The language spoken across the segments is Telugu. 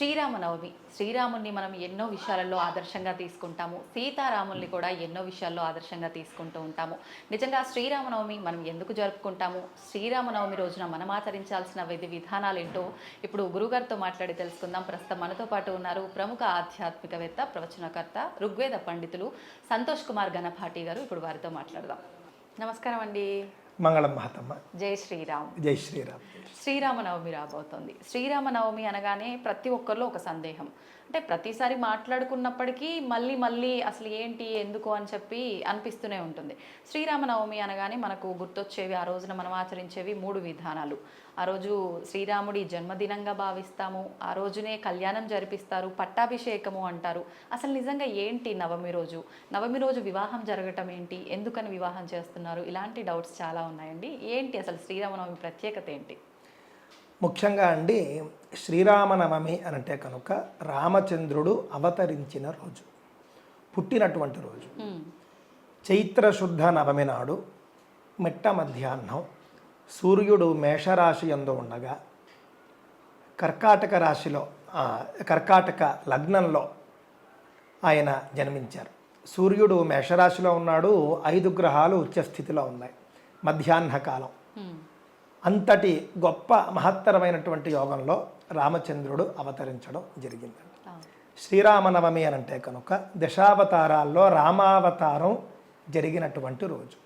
శ్రీరామనవమి. శ్రీరాముణ్ణి మనం ఎన్నో విషయాలలో ఆదర్శంగా తీసుకుంటాము. సీతారాముల్ని కూడా ఎన్నో విషయాల్లో ఆదర్శంగా తీసుకుంటూ ఉంటాము. నిజంగా శ్రీరామనవమి మనం ఎందుకు జరుపుకుంటాము? శ్రీరామనవమి రోజున మనం ఆచరించాల్సిన విధి విధానాలు ఏంటో ఇప్పుడు గురుగారితో మాట్లాడి తెలుసుకుందాం. ప్రస్తుతం మనతో పాటు ఉన్నారు ప్రముఖ ఆధ్యాత్మికవేత్త ప్రవచనకర్త ఋగ్వేద పండితులు సంతోష్ కుమార్ గణపాటి గారు. ఇప్పుడు వారితో మాట్లాడదాం. నమస్కారం అండి. మంగళం మహతమ్మ. జై శ్రీరామ్. జై శ్రీరామ్. శ్రీరామనవమి రాబోతోంది. శ్రీరామనవమి అనగానే ప్రతి ఒక్కరిలో ఒక సందేహం. అంటే ప్రతిసారి మాట్లాడుకున్నప్పటికీ మళ్ళీ మళ్ళీ అసలు ఏంటి ఎందుకు అని చెప్పి అనిపిస్తూనే ఉంటుంది. శ్రీరామనవమి అనగానే మనకు గుర్తొచ్చేవి ఆ రోజున మనం ఆచరించేవి మూడు విధానాలు. ఆ రోజు శ్రీరాముడి జన్మదినంగా భావిస్తాము. ఆ రోజునే కళ్యాణం జరిపిస్తారు. పట్టాభిషేకము అంటారు. అసలు నిజంగా ఏంటి నవమి రోజు? నవమి రోజు వివాహం జరగటం ఏంటి? ఎందుకని వివాహం చేస్తున్నారు? ఇలాంటి డౌట్స్ చాలా ఉన్నాయండి. ఏంటి అసలు శ్రీరామనవమి ప్రత్యేకత ఏంటి? ముఖ్యంగా అండి శ్రీరామనవమి అని అంటే కనుక రామచంద్రుడు అవతరించిన రోజు. పుట్టినటువంటి రోజు. హ్మ్. చైత్ర శుద్ధ నవమి నాడు మిట్ట మధ్యాహ్నం సూర్యుడు మేషరాశి యందు ఉండగా కర్కాటక రాశిలో కర్కాటక లగ్నంలో ఆయన జన్మించారు సూర్యుడు మేషరాశిలో ఉన్నాడు ఐదు గ్రహాలు ఉచ్చస్థితిలో ఉన్నాయి మధ్యాహ్న కాలం. అంతటి గొప్ప మహత్తరమైనటువంటి యోగంలో రామచంద్రుడు అవతరించడం జరిగిందండి అవును. శ్రీరామనవమి అని అంటే కనుక దశావతారాల్లో రామావతారం జరిగినటువంటి రోజు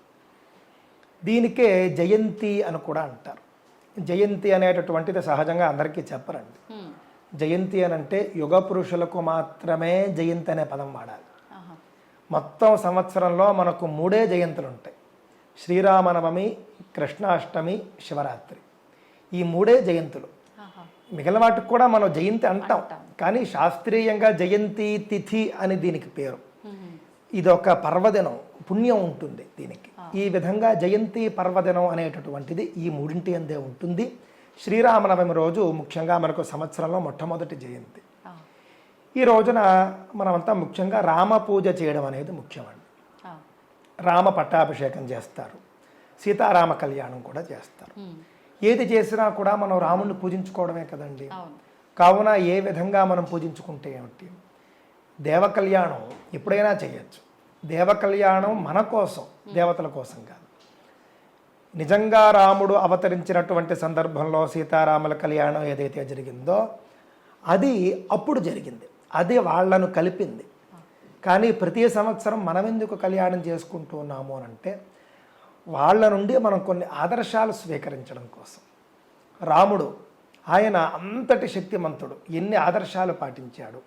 దీనికే జయంతి అని కూడా అంటారు జయంతి అనేటటువంటిది సహజంగా అందరికీ చెప్పరండి. జయంతి అని అంటే యుగ పురుషులకు మాత్రమే జయంతి అనే పదం వాడాలి. మొత్తం సంవత్సరంలో మనకు మూడే జయంతులు ఉంటాయి శ్రీరామనవమి కృష్ణాష్టమి శివరాత్రి ఈ మూడే జయంతులు. మిగిలిన వాటికి కూడా మనం జయంతి అంటాం. కానీ శాస్త్రీయంగా జయంతి తిథి అని దీనికి పేరు హ్మ్. ఇది ఒక పర్వదినం పుణ్యం ఉంటుంది దీనికి ఈ విధంగా జయంతి పర్వదినం అనేటటువంటిది ఈ మూడింటి అందే ఉంటుంది. శ్రీరామనవమి రోజు ముఖ్యంగా మనకు సంవత్సరంలో మొట్టమొదటి జయంతి. ఈ రోజున మనమంతా ముఖ్యంగా రామ పూజ చేయడం అనేది ముఖ్యమండి. రామ పట్టాభిషేకం చేస్తారు. సీతారామ కళ్యాణం కూడా చేస్తారు. ఏది చేసినా కూడా మనం రాముడిని పూజించుకోవడమే కదండి. కావున ఏ విధంగా మనం పూజించుకుంటే ఏమిటి? దేవ కళ్యాణం ఎప్పుడైనా చేయొచ్చు. దేవ కళ్యాణం మన కోసం దేవతల కోసం కాదు. నిజంగా రాముడు అవతరించినటువంటి సందర్భంలో సీతారాముల కళ్యాణం ఏదైతే జరిగిందో అది అప్పుడు జరిగింది. అది వాళ్ళను కలిపింది. కానీ ప్రతి సంవత్సరం మనం ఎందుకు కళ్యాణం చేసుకుంటూ ఉన్నాము అని అంటే వాళ్ళ నుండి మనం కొన్ని ఆదర్శాలు స్వీకరించడం కోసం. రాముడు ఆయన అంతటి శక్తిమంతుడు ఎన్ని ఆదర్శాలు పాటించాడు.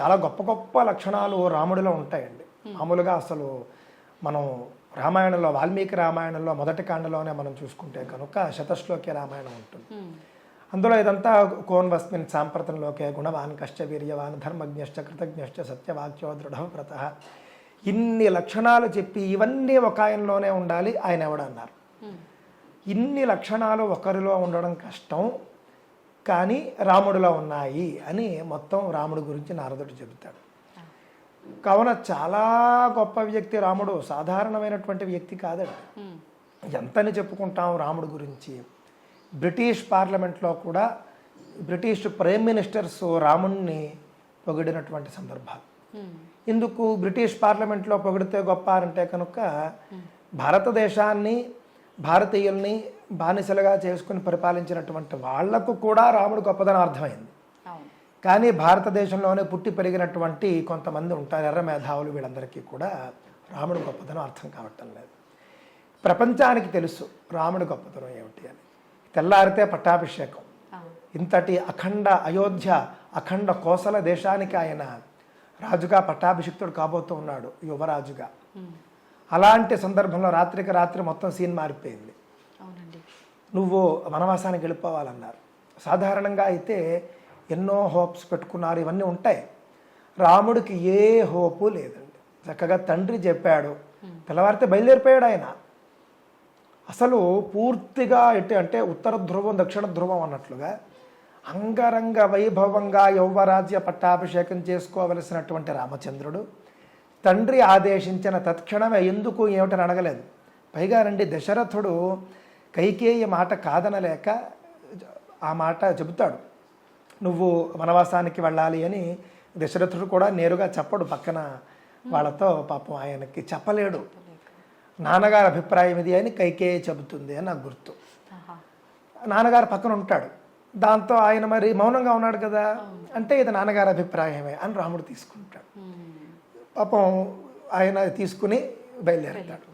చాలా గొప్ప గొప్ప లక్షణాలు రాముడిలో ఉంటాయండి. మామూలుగా అసలు మనం రామాయణంలో వాల్మీకి రామాయణంలో మొదటి కాండలోనే మనం చూసుకుంటే కనుక శతశ్లోకి రామాయణం ఉంటుంది. హ్మ్. అందులో ఇదంతా కోన్వస్మిన్ సాంప్రతంలోకే గుణవాన్ కశ్చ వీర్యవాన్ ధర్మజ్ఞశ్చ కృతజ్ఞశ్చ సత్యవాక్యో దృఢవ్రత ఇన్ని లక్షణాలు చెప్పి ఇవన్నీ ఒక ఆయనలోనే ఉండాలి ఆయన ఎవడన్నారు? హ్మ్. ఇన్ని లక్షణాలు ఒకరిలో ఉండడం కష్టం కానీ రాముడిలో ఉన్నాయి అని మొత్తం రాముడి గురించి నారదుడు చెబుతాడు. కావున చాలా గొప్ప వ్యక్తి రాముడు సాధారణమైనటువంటి వ్యక్తి కాదండి. ఎంతని చెప్పుకుంటాం రాముడి గురించి? బ్రిటిష్ పార్లమెంట్లో కూడా బ్రిటిష్ ప్రైమ్ మినిస్టర్స్ రాముడిని పొగిడినటువంటి సందర్భాలు. ఇందుకు బ్రిటిష్ పార్లమెంట్లో పొగిడితే గొప్ప అంటే కనుక భారతదేశాన్ని భారతీయుల్ని బానిసలుగా చేసుకుని పరిపాలించినటువంటి వాళ్ళకు కూడా రాముడు గొప్పదని అర్థమైంది. కానీ భారతదేశంలోనే పుట్టి పెరిగినటువంటి కొంతమంది ఉంటారు ఎర్ర మేధావులు వీళ్ళందరికీ కూడా రాముడు గొప్పతనం అర్థం కావటం లేదు. ప్రపంచానికి తెలుసు రాముడి గొప్పతనం ఏమిటి అని. తెల్లారితే పట్టాభిషేకం. ఇంతటి అఖండ అయోధ్య అఖండ కోసల దేశానికి ఆయన రాజుగా పట్టాభిషిక్తుడు కాబోతూ ఉన్నాడు యువరాజుగా. అలాంటి సందర్భంలో రాత్రికి రాత్రి మొత్తం సీన్ మారిపోయింది. నువ్వు వనవాసానికి వెళ్ళిపోవాలన్నారు. సాధారణంగా అయితే ఎన్నో హోప్స్ పెట్టుకున్నారు ఇవన్నీ ఉంటాయి. రాముడికి ఏ హోపు లేదండి. చక్కగా తండ్రి చెప్పాడు. తెల్లవారితే బయలుదేరిపోయాడు ఆయన. అసలు పూర్తిగా ఎటు అంటే ఉత్తర ధ్రువం దక్షిణ ధ్రువం అన్నట్లుగా అంగరంగ వైభవంగా యౌవరాజ్య పట్టాభిషేకం చేసుకోవలసినటువంటి రామచంద్రుడు తండ్రి ఆదేశించిన తత్క్షణమే ఎందుకు ఏమిటని అడగలేదు. పైగా రండి దశరథుడు కైకేయి మాట కాదనలేక ఆ మాట చెబుతాడు. నువ్వు వనవాసానికి వెళ్ళాలి అని దశరథుడు కూడా నేరుగా చెప్పడు పక్కన వాళ్ళతో పాపం ఆయనకి చెప్పలేడు. నాన్నగారి అభిప్రాయం ఇది అని కైకేయి చెబుతుంది అని నాకు గుర్తు. నాన్నగారు పక్కన ఉంటాడు. దాంతో ఆయన మరి మౌనంగా ఉన్నాడు కదా అంటే ఇది నాన్నగారి అభిప్రాయమే అని రాముడు తీసుకుంటాడు. పాపం ఆయన తీసుకుని బయలుదేరుతాడు.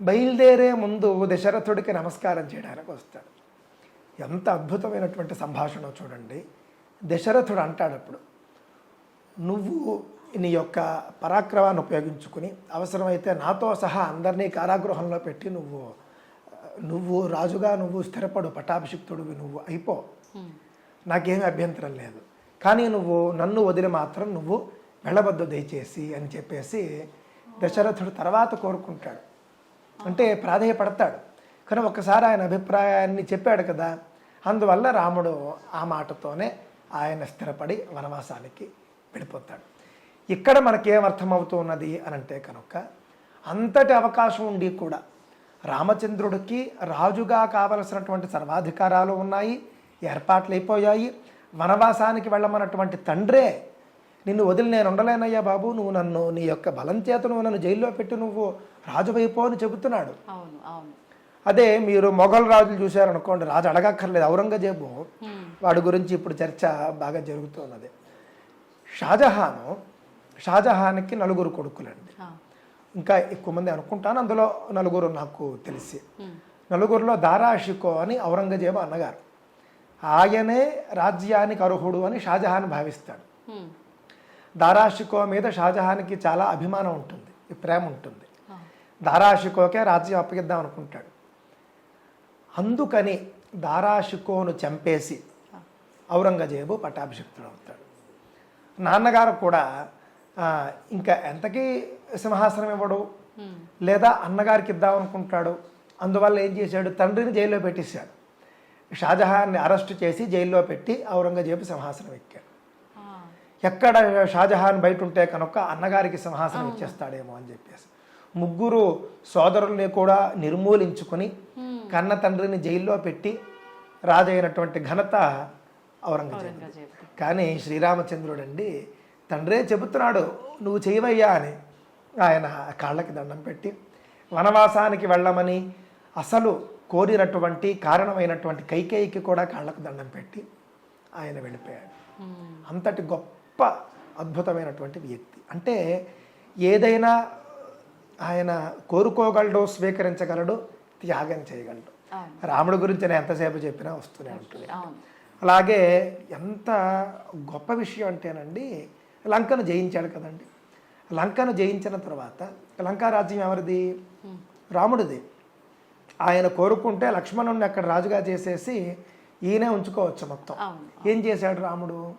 బయలుదేరే ముందు దశరథుడికి నమస్కారం చేయడానికి వస్తాడు. ఎంత అద్భుతమైనటువంటి సంభాషణ చూడండి. దశరథుడు అంటాడు అప్పుడు నువ్వు నీ యొక్క పరాక్రమాన్ని ఉపయోగించుకుని అవసరమైతే నాతో సహా అందరినీ కారాగృహంలో పెట్టి నువ్వు నువ్వు రాజుగా నువ్వు స్థిరపడు పట్టాభిషిక్తుడివి నువ్వు అయిపో. నాకేమీ అభ్యంతరం లేదు. కానీ నువ్వు నన్ను వదిలి మాత్రం నువ్వు వెళ్ళవద్దు దయచేసి అని చెప్పేసి దశరథుడు తర్వాత కోరుకుంటాడు. అంటే ప్రాధేయపడతాడు. కానీ ఒక్కసారి ఆయన అభిప్రాయాన్ని చెప్పాడు కదా. అందువల్ల రాముడు ఆ మాటతోనే ఆయన స్థిరపడి వనవాసానికి వెళ్ళిపోతాడు. ఇక్కడ మనకేం అర్థమవుతున్నది అని అంటే కనుక అంతటి అవకాశం ఉండి కూడా రామచంద్రుడికి రాజుగా కావలసినటువంటి సర్వాధికారాలు ఉన్నాయి ఏర్పాట్లు అయిపోయాయి వనవాసానికి వెళ్ళమన్నటువంటి తండ్రే నిన్ను వదిలి నేను ఉండలేనయ్యా బాబు నువ్వు నన్ను నీ యొక్క బలం చేత నువ్వు నన్ను జైల్లో పెట్టి నువ్వు రాజువైపో అని చెబుతున్నాడు. అవును అవును. అదే మీరు మొఘల్ రాజులు చూశారనుకోండి రాజు అడగక్కర్లేదు ఔరంగజేబు. వాడి గురించి ఇప్పుడు చర్చ బాగా జరుగుతున్నది షాజహాను షాజహాన్కి నలుగురు కొడుకులండి. ఇంకా ఎక్కువ మంది అనుకుంటాను అందులో నలుగురు నాకు తెలిసి. నలుగురిలో దారాషికో అని ఔరంగజేబు అన్నగారు ఆయనే రాజ్యానికి అర్హుడు అని షాజహాన్ భావిస్తాడు. దారాషికో మీద షాజహాన్కి చాలా అభిమానం ఉంటుంది ప్రేమ ఉంటుంది. దారాషికోకే రాజ్యం అప్పగిద్దాం అనుకుంటాడు అందుకని దారాషికోను చంపేసి ఔరంగజేబు పట్టాభిషిక్తుడు అవుతాడు. నాన్నగారు కూడా ఇంకా ఎంతకీ సింహాసనం ఇవ్వడు. లేదా అన్నగారికి ఇద్దాం అనుకుంటాడు అందువల్ల ఏం చేశాడు? తండ్రిని జైల్లో పెట్టేశాడు. షాజహాన్ని అరెస్ట్ చేసి జైల్లో పెట్టి ఔరంగజేబు సింహాసనం ఎక్కాడు. ఎక్కడ షాజహాన్ బయట ఉంటే కనుక అన్నగారికి సింహాసనం ఇచ్చేస్తాడేమో అని చెప్పేసి. ముగ్గురు సోదరుల్ని కూడా నిర్మూలించుకొని కన్న తండ్రిని జైల్లో పెట్టి రాజైనటువంటి ఘనత ఔరంగజేబు కానీ శ్రీరామచంద్రుడు అండి తండ్రే చెబుతున్నాడు నువ్వు చేయవయ్యా అని ఆయన కాళ్ళకి దండం పెట్టి వనవాసానికి వెళ్ళమని అసలు కోరినటువంటి కారణమైనటువంటి కైకేయికి కూడా కాళ్ళకు దండం పెట్టి ఆయన వెళ్ళిపోయాడు. అంతటి గొప్ప అద్భుతమైనటువంటి వ్యక్తి. అంటే ఏదైనా ఆయన కోరుకోగలడు స్వీకరించగలడు త్యాగం చేయగలడు. రాముడి గురించి నేను ఎంతసేపు చెప్పినా వస్తూనే ఉంటుంది. అలాగే ఎంత గొప్ప విషయం అంటేనండి లంకను జయించాడు కదండి. లంకను జయించిన తర్వాత లంకా రాజ్యం ఎవరిది? రాముడిది. ఆయన కోరుకుంటే లక్ష్మణుడిని అక్కడ రాజుగా చేసేసి ఈయనే ఉంచుకోవచ్చు మొత్తం. ఏం చేశాడు రాముడు.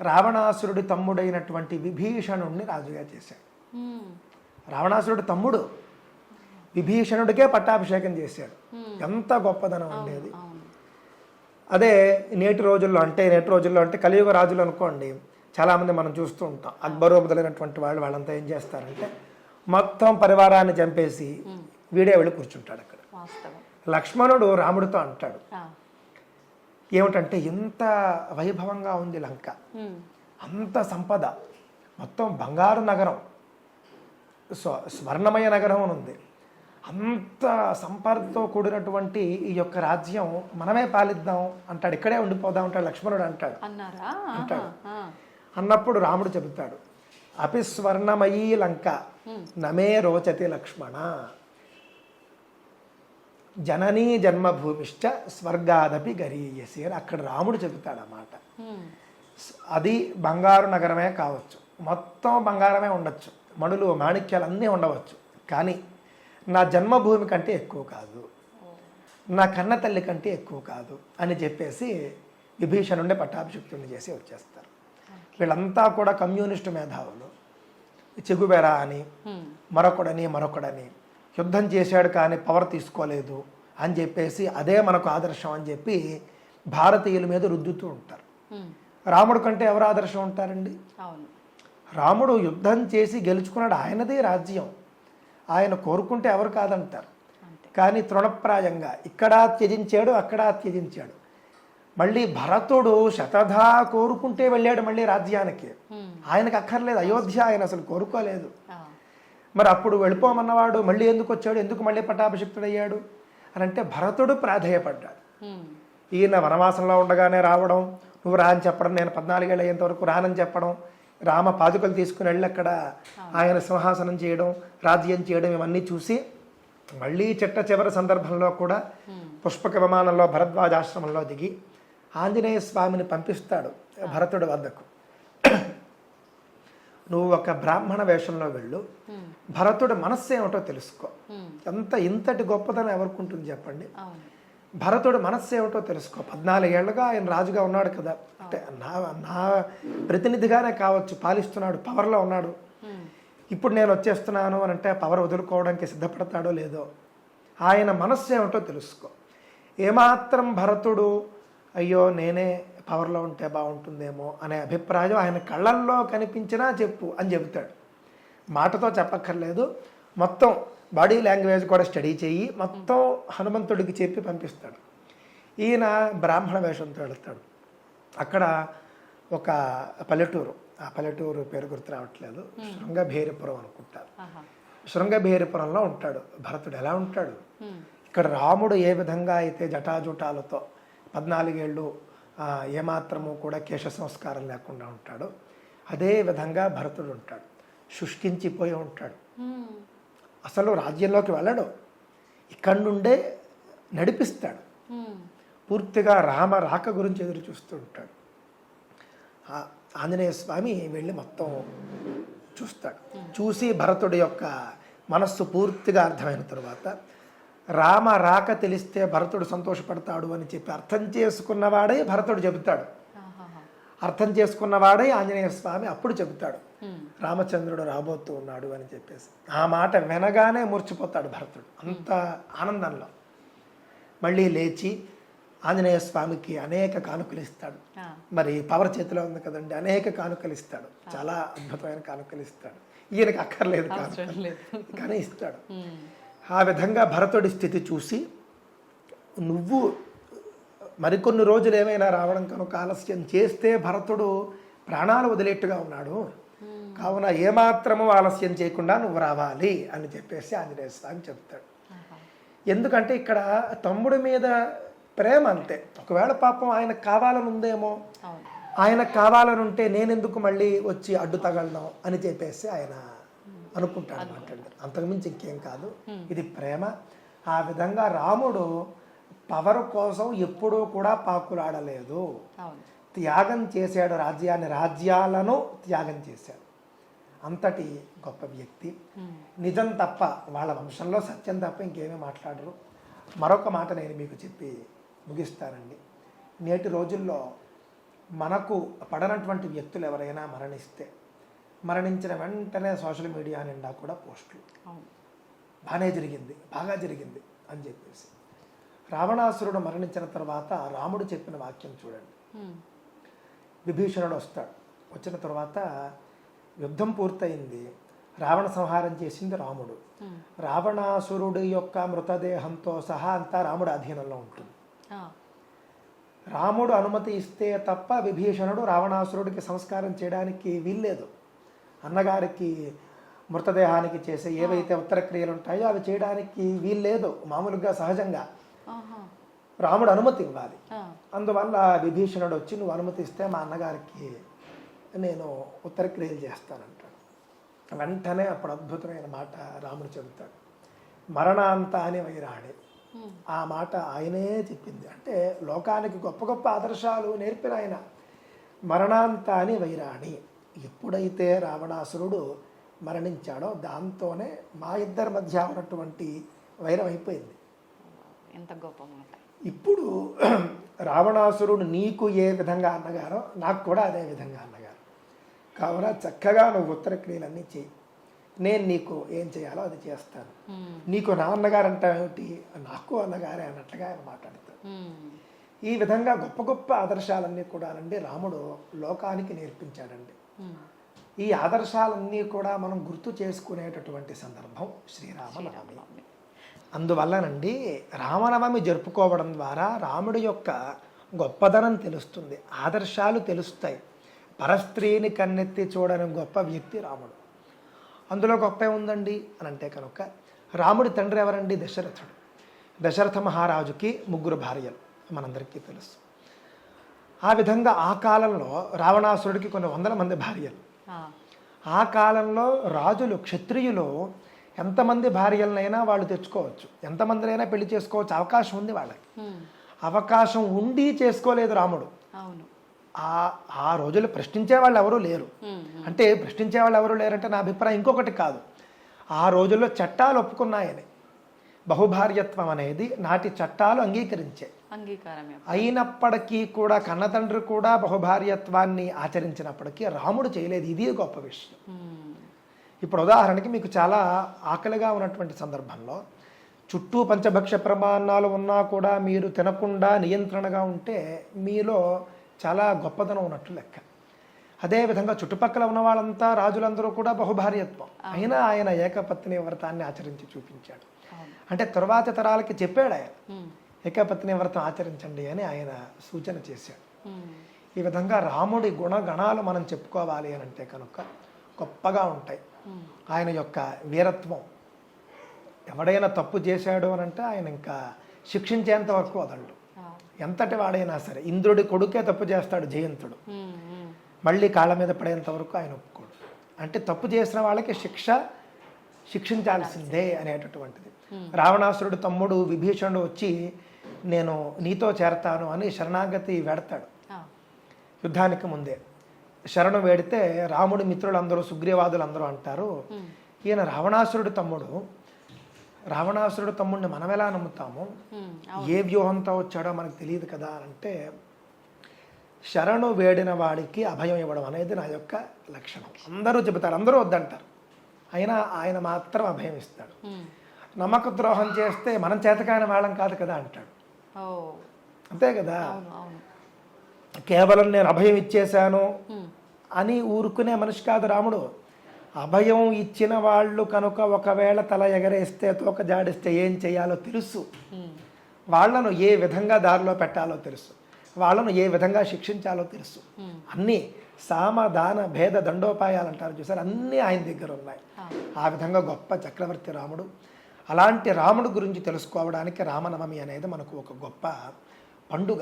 రావణాసురుడి తమ్ముడైనటువంటి విభీషణుడిని రాజుగా చేశాడు. రావణాసురుడి తమ్ముడు. విభీషణుడికే పట్టాభిషేకం చేశాడు. ఎంత గొప్పదనం ఉండేది. అదే నేటి రోజుల్లో అంటే నేటి రోజుల్లో అంటే కలియుగ రాజులు అనుకోండి చాలామంది మనం చూస్తూ ఉంటాం. అక్బరు మొదలైనటువంటి వాళ్ళు వాళ్ళంతా ఏం చేస్తారంటే మొత్తం పరివారాన్ని చంపేసి వీడే వెళ్ళి కూర్చుంటాడు అక్కడ. లక్ష్మణుడు రాముడితో అంటాడు. ఏమిటంటే ఇంత వైభవంగా ఉంది లంక. అంత సంపద. మొత్తం బంగారు నగరం. స్వ స్వర్ణమయ నగరం అని ఉంది. అంత సంపదతో కూడినటువంటి ఈ యొక్క రాజ్యం మనమే పాలిద్దాం అంటాడు. ఇక్కడే ఉండిపోదాం అంటాడు. లక్ష్మణుడు అంటాడు. అన్నారా? అంటాడు. అన్నప్పుడు రాముడు చెబుతాడు అపి స్వర్ణమయీ లంక నమే రోచతి లక్ష్మణ. జననీ జన్మభూమిశ్చ స్వర్గాదపి గరీయసి అని అక్కడ రాముడు చెబుతాడు అన్నమాట. అది బంగారు నగరమే కావచ్చు. మొత్తం బంగారమే ఉండొచ్చు. మణులు మాణిక్యాలు అన్నీ ఉండవచ్చు. కానీ నా జన్మభూమి కంటే ఎక్కువ కాదు. నా కన్న తల్లి కంటే ఎక్కువ కాదు అని చెప్పేసి విభీషణుండే పట్టాభిషిక్తుడిని చేసి వచ్చేస్తారు. వీళ్ళంతా కూడా కమ్యూనిస్టు మేధావులు. చెగుబెర అని. మరొకడని మరొకడని యుద్ధం చేశాడు కానీ పవర్ తీసుకోలేదు అని చెప్పేసి అదే మనకు ఆదర్శం అని చెప్పి భారతీయుల మీద రుద్దుతూ ఉంటారు. రాముడు కంటే ఎవరు ఆదర్శం ఉంటారండి? రాముడు యుద్ధం చేసి గెలుచుకున్నాడు ఆయనదే రాజ్యం. ఆయన కోరుకుంటే ఎవరు కాదంటారు కానీ తృణప్రాయంగా ఇక్కడ త్యజించాడు అక్కడ త్యజించాడు మళ్ళీ భరతుడు శతధా కోరుకుంటే వెళ్ళాడు మళ్ళీ రాజ్యానికి. ఆయనకు అక్కర్లేదు అయోధ్య ఆయన అసలు కోరుకోలేదు. మరి అప్పుడు వెళ్ళిపోమన్నవాడు మళ్ళీ ఎందుకు వచ్చాడు ఎందుకు మళ్ళీ పట్టాభిషిక్తుడయ్యాడు అని అంటే భరతుడు ప్రాధేయపడ్డాడు. ఈయన వనవాసంలో ఉండగానే రావడం నువ్వు రా అని చెప్పడం నేను పద్నాలుగేళ్ళు అయ్యేంత వరకు రానని చెప్పడం రామ పాదుకలు తీసుకుని వెళ్ళి అక్కడ ఆయన సింహాసనం చేయడం రాజ్యం చేయడం ఇవన్నీ చూసి మళ్ళీ చిట్ట చివరి సందర్భంలో కూడా పుష్పక విమానంలో భరద్వాజ ఆశ్రమంలో దిగి ఆంజనేయ స్వామిని పంపిస్తాడు భరతుడి వద్దకు. నువ్వు ఒక బ్రాహ్మణ వేషంలో వెళ్ళు. భరతుడి మనస్సు ఏమిటో తెలుసుకో. ఎంత ఇంతటి గొప్పతనం ఎవరికి ఉంటుంది చెప్పండి? భరతుడు మనస్సు ఏమిటో తెలుసుకో. పద్నాలుగేళ్ళుగా ఆయన రాజుగా ఉన్నాడు కదా. అంటే నా నా ప్రతినిధిగానే కావచ్చు. పాలిస్తున్నాడు. పవర్లో ఉన్నాడు. ఉమ్. ఇప్పుడు నేను వచ్చేస్తున్నాను అని అంటే పవర్ వదులుకోవడానికి సిద్ధపడతాడో లేదో. ఆయన మనస్సు ఏమిటో తెలుసుకో. ఏమాత్రం భరతుడు అయ్యో నేనే పవర్లో ఉంటే బాగుంటుందేమో అనే అభిప్రాయం ఆయన కళ్ళల్లో కనిపించినా చెప్పు అని చెబుతాడు. మాటతో చెప్పక్కర్లేదు. మొత్తం బాడీ లాంగ్వేజ్ కూడా స్టడీ చేయి మొత్తం హనుమంతుడికి చెప్పి పంపిస్తాడు. ఈయన బ్రాహ్మణ వేషంతో వెళ్తాడు. అక్కడ ఒక పల్లెటూరు ఆ పల్లెటూరు పేరు గుర్తు రావట్లేదు. శృంగభేరిపురం అనుకుంటారు. శృంగభేరిపురంలో ఉంటాడు. భరతుడు ఎలా ఉంటాడు. ఇక్కడ రాముడు ఏ విధంగా అయితే జటాజుటాలతో పద్నాలుగేళ్ళు ఏమాత్రము కూడా కేశ సంస్కారం లేకుండా ఉంటాడో అదే విధంగా భరతుడు ఉంటాడు. శుష్కించిపోయి ఉంటాడు. అసలు రాజ్యంలోకి వెళ్ళడు ఇక్కడి నుండే నడిపిస్తాడు. పూర్తిగా రామ రాక గురించి ఎదురు చూస్తూ ఉంటాడు ఆంజనేయ స్వామి వెళ్ళి మొత్తం చూస్తాడు చూసి భరతుడి యొక్క మనస్సు పూర్తిగా అర్థమైన తరువాత రామ రాక తెలిస్తే భరతుడు సంతోషపడతాడు అని చెప్పి అర్థం చేసుకున్నవాడే భరతుడు చెబుతాడు. అర్థం చేసుకున్నవాడే ఆంజనేయ స్వామి అప్పుడు చెబుతాడు. రామచంద్రుడు రాబోతూ ఉన్నాడు అని చెప్పేసి. ఆ మాట వినగానే మూర్చిపోతాడు భరతుడు. అంత ఆనందంలో. మళ్ళీ లేచి ఆంజనేయ స్వామికి అనేక కానుకలు ఇస్తాడు. మరి పవర్ చేతిలో ఉంది కదండి అనేక కానుకలు ఇస్తాడు. చాలా అద్భుతమైన కానుకలు ఇస్తాడు. ఈయనకి అక్కర్లేదు కానీ ఇస్తాడు. ఆ విధంగా భరతుడి స్థితి చూసి నువ్వు మరికొన్ని రోజులు ఏమైనా రావడం కనుక ఆలస్యం చేస్తే భరతుడు ప్రాణాలు వదిలేట్టుగా ఉన్నాడు. కావున ఏమాత్రము ఆలస్యం చేయకుండా నువ్వు రావాలి అని చెప్పేసి ఆంజనేయ స్వామి చెప్తాడు. ఎందుకంటే ఇక్కడ తమ్ముడి మీద ప్రేమ అంతే. ఒకవేళ పాపం ఆయనకు కావాలని ఉందేమో ఆయనకు కావాలని ఉంటే నేనెందుకు మళ్ళీ వచ్చి అడ్డు తగలడం అని చెప్పేసి ఆయన అనుకుంటాడు అనమాట అంతకుమించి ఇంకేం కాదు. ఇది ప్రేమ. ఆ విధంగా రాముడు పవర్ కోసం ఎప్పుడూ కూడా పాకులాడలేదు. త్యాగం చేశాడు రాజ్యాన్ని. రాజ్యాలను త్యాగం చేశాడు. అంతటి గొప్ప వ్యక్తి. నిజం తప్ప వాళ్ళ వంశంలో సత్యం తప్ప ఇంకేమీ మాట్లాడరు. మరొక మాట నేను మీకు చెప్పి ముగిస్తానండి. నేటి రోజుల్లో మనకు పడనటువంటి వ్యక్తులు ఎవరైనా మరణిస్తే మరణించిన వెంటనే సోషల్ మీడియా నిండా కూడా పోస్టులు. బాగానే జరిగింది బాగా జరిగింది అని చెప్పేసి. రావణాసురుడు మరణించిన తర్వాత రాముడు చెప్పిన వాక్యం చూడండి. విభీషణుడు వస్తాడు. వచ్చిన తర్వాత యుద్ధం పూర్తయింది రావణ సంహారం చేసింది రాముడు. రావణాసురుడి యొక్క మృతదేహంతో సహా అంతా రాముడు అధీనంలో ఉంటుంది. రాముడు అనుమతి ఇస్తే తప్ప విభీషణుడు రావణాసురుడికి సంస్కారం చేయడానికి వీల్లేదు అన్నగారికి మృతదేహానికి చేసే ఏవైతే ఉత్తర క్రియలు ఉంటాయో అవి చేయడానికి వీల్లేదు మామూలుగా సహజంగా. రాముడు అనుమతి ఇవ్వాలి. అందువల్ల విభీషణుడు వచ్చి నువ్వు అనుమతిస్తే మా అన్నగారికి నేను ఉత్తర క్రియలు చేస్తానంటాడు. వెంటనే అప్పుడు అద్భుతమైన మాట రాముడు చెబుతాడు. మరణాంత అని వైరాణి. ఆ మాట ఆయనే చెప్పింది. అంటే లోకానికి గొప్ప గొప్ప ఆదర్శాలు నేర్పిన ఆయన మరణాంత అని వైరాణి. ఎప్పుడైతే రావణాసురుడు మరణించాడో దాంతోనే మా ఇద్దరి మధ్య ఉన్నటువంటి వైరం అయిపోయింది. ఎంత గొప్ప మాట. ఇప్పుడు రావణాసురుడు నీకు ఏ విధంగా అన్నగారో నాకు కూడా అదే విధంగా అన్నగారు. కావున చక్కగా నువ్వు ఉత్తర క్రియలన్నీ చేయి నేను నీకు ఏం చేయాలో అది చేస్తాను. నీకు నా అన్నగారు ఏమిటి నాకు అన్నగారే అన్నట్లుగా ఆయన మాట్లాడతాడు. ఈ విధంగా గొప్ప గొప్ప ఆదర్శాలన్నీ కూడా అండి రాముడు లోకానికి నేర్పించాడండి. ఈ ఆదర్శాలన్నీ కూడా మనం గుర్తు చేసుకునేటటువంటి సందర్భం శ్రీరామనవమి. అందువల్లనండి రామనవమి జరుపుకోవడం ద్వారా రాముడి యొక్క గొప్పదనం తెలుస్తుంది ఆదర్శాలు తెలుస్తాయి పరస్త్రీని కన్నెత్తి చూడని గొప్ప వ్యక్తి రాముడు. అందులో గొప్ప ఏముందండి? అని అంటే కనుక రాముడి తండ్రి ఎవరండి? దశరథుడు. దశరథ మహారాజుకి ముగ్గురు భార్యలు మనందరికీ తెలుసు. ఆ విధంగా ఆ కాలంలో రావణాసురుడికి కొన్ని వందల మంది భార్యలు. ఆ, కాలంలో రాజులు క్షత్రియులు ఎంతమంది భార్యలనైనా వాళ్ళు తెచ్చుకోవచ్చు. ఎంతమందినైనా పెళ్ళి చేసుకోవచ్చు. అవకాశం ఉంది వాళ్ళకి. అవకాశం ఉండి చేసుకోలేదు రాముడు. అవును. ఆ ఆ రోజులు ప్రశ్నించే వాళ్ళు ఎవరూ లేరు అంటే ప్రశ్నించే వాళ్ళు ఎవరు లేరంటే నా అభిప్రాయం ఇంకొకటి కాదు. ఆ రోజుల్లో చట్టాలు ఒప్పుకున్నాయని. బహుభార్యత్వం అనేది నాటి చట్టాలు అంగీకరించే. అయినప్పటికీ కూడా కన్నతండ్రి కూడా బహుభార్యత్వాన్ని ఆచరించినప్పటికీ రాముడు చేయలేదు. ఇది గొప్ప విషయం. ఇప్పుడు ఉదాహరణకి మీకు చాలా ఆకలిగా ఉన్నటువంటి సందర్భంలో చుట్టూ పంచభక్ష ప్రమాణాలు ఉన్నా కూడా మీరు తినకుండా నియంత్రణగా ఉంటే మీలో చాలా గొప్పదనం ఉన్నట్టు లెక్క. అదేవిధంగా చుట్టుపక్కల ఉన్న వాళ్ళంతా రాజులందరూ కూడా బహుభార్యత్వం. అయినా ఆయన ఏకపత్ని వ్రతాన్ని ఆచరించి చూపించాడు. అంటే తరువాతి తరాలకి చెప్పాడు ఆయన. ఏకపత్ని వ్రతం ఆచరించండి అని ఆయన సూచన చేశాడు. ఈ విధంగా రాముడి గుణగణాలు మనం చెప్పుకోవాలి అని అంటే కనుక గొప్పగా ఉంటాయి. ఆయన యొక్క వీరత్వం. ఎవడైనా తప్పు చేశాడు అని అంటే ఆయన ఇంకా శిక్షించేంత వరకు వదలడు ఎంతటి వాడైనా సరే ఇంద్రుడి కొడుకే తప్పు చేస్తాడు జయంతుడు. మళ్ళీ కాళ్ళ మీద పడేంత వరకు ఆయన ఒప్పుకోడు. అంటే తప్పు చేసిన వాళ్ళకి శిక్ష శిక్షించాల్సిందే అనేటటువంటిది. రావణాసురుడు తమ్ముడు విభీషణుడు వచ్చి నేను నీతో చేరతాను అని శరణాగతి వెడతాడు. యుద్ధానికి ముందే. శరణు వేడితే రాముడి మిత్రులందరూ సుగ్రీవాదులు అందరూ అంటారు ఈయన రావణాసురుడు తమ్ముడు రావణాసురుడు తమ్ముడిని మనం ఎలా నమ్ముతాము ఏ వ్యూహంతో వచ్చాడో మనకు తెలియదు కదా అంటే శరణు వేడిన వాడికి అభయం ఇవ్వడం అనేది నా యొక్క లక్షణం. అందరూ చెబుతారు అందరూ వద్దంటారు. అయినా ఆయన మాత్రం అభయం ఇస్తాడు. నమ్మక ద్రోహం చేస్తే మనం చేతకాయన వాళ్ళం కాదు కదా అంటాడు. అంతే కదా? కేవలం నేను అభయం ఇచ్చేశాను అని ఊరుకునే మనిషి కాదు రాముడు. అభయం ఇచ్చిన వాళ్ళు కనుక ఒకవేళ తల ఎగరేస్తే తోక జాడిస్తే ఏం చేయాలో తెలుసు. ఉమ్, వాళ్ళను ఏ విధంగా దారిలో పెట్టాలో తెలుసు. వాళ్ళను ఏ విధంగా శిక్షించాలో తెలుసు. ఉమ్, అన్నీ సామ దాన భేద దండోపాయాలు అంటారు చూసారు? అన్నీ ఆయన దగ్గర ఉన్నాయి. ఆ విధంగా గొప్ప చక్రవర్తి రాముడు. అలాంటి రాముడు గురించి తెలుసుకోవడానికి రామనవమి అనేది మనకు ఒక గొప్ప పండుగ.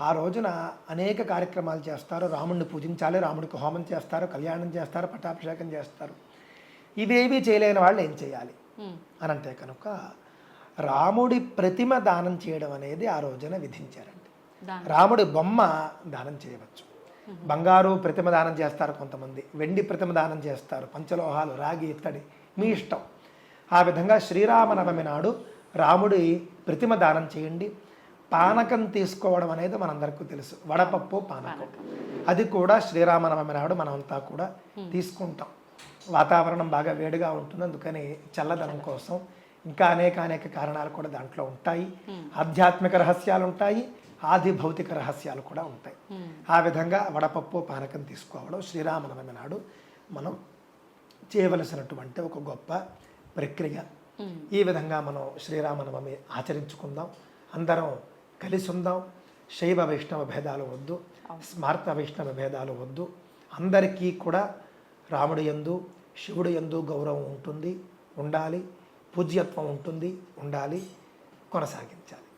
ఆ రోజున అనేక కార్యక్రమాలు చేస్తారు. రాముడిని పూజించాలి రాముడికి హోమం చేస్తారు కళ్యాణం చేస్తారు పట్టాభిషేకం చేస్తారు. ఇవేవీ చేయలేని వాళ్ళు ఏం చేయాలి? అని అంటే కనుక రాముడి ప్రతిమ దానం చేయడం అనేది ఆ రోజున విధించారండి. రాముడి బొమ్మ దానం చేయవచ్చు. బంగారు ప్రతిమ దానం చేస్తారు కొంతమంది. వెండి ప్రతిమ దానం చేస్తారు. పంచలోహాలు రాగి ఇత్తడి మీ ఇష్టం. ఆ విధంగా శ్రీరామనవమి నాడు రాముడి ప్రతిమ దానం చేయండి. పానకం తీసుకోవడం అనేది మనందరికీ తెలుసు. వడపప్పు పానకం. అది కూడా శ్రీరామనవమి నాడు మనమంతా కూడా తీసుకుంటాం. వాతావరణం బాగా వేడిగా ఉంటుంది. అందుకని చల్లదనం కోసం ఇంకా అనేక అనేక కారణాలు కూడా దాంట్లో ఉంటాయి. ఆధ్యాత్మిక రహస్యాలు ఉంటాయి. ఆది భౌతిక రహస్యాలు కూడా ఉంటాయి. ఆ విధంగా వడపప్పు పానకం తీసుకోవడం శ్రీరామనవమి నాడు మనం చేయవలసినటువంటి ఒక గొప్ప ప్రక్రియ. ఈ విధంగా మనం శ్రీరామనవమి ఆచరించుకుందాం. అందరం కలిసి ఉందాం శైవ వైష్ణవ భేదాలు వద్దు. స్మార్త వైష్ణవ భేదాలు వద్దు. అందరికీ కూడా రాముడి యందు శివుడు యందు గౌరవం ఉంటుంది. ఉండాలి. పూజ్యత్వం ఉంటుంది. ఉండాలి. కొనసాగించాలి.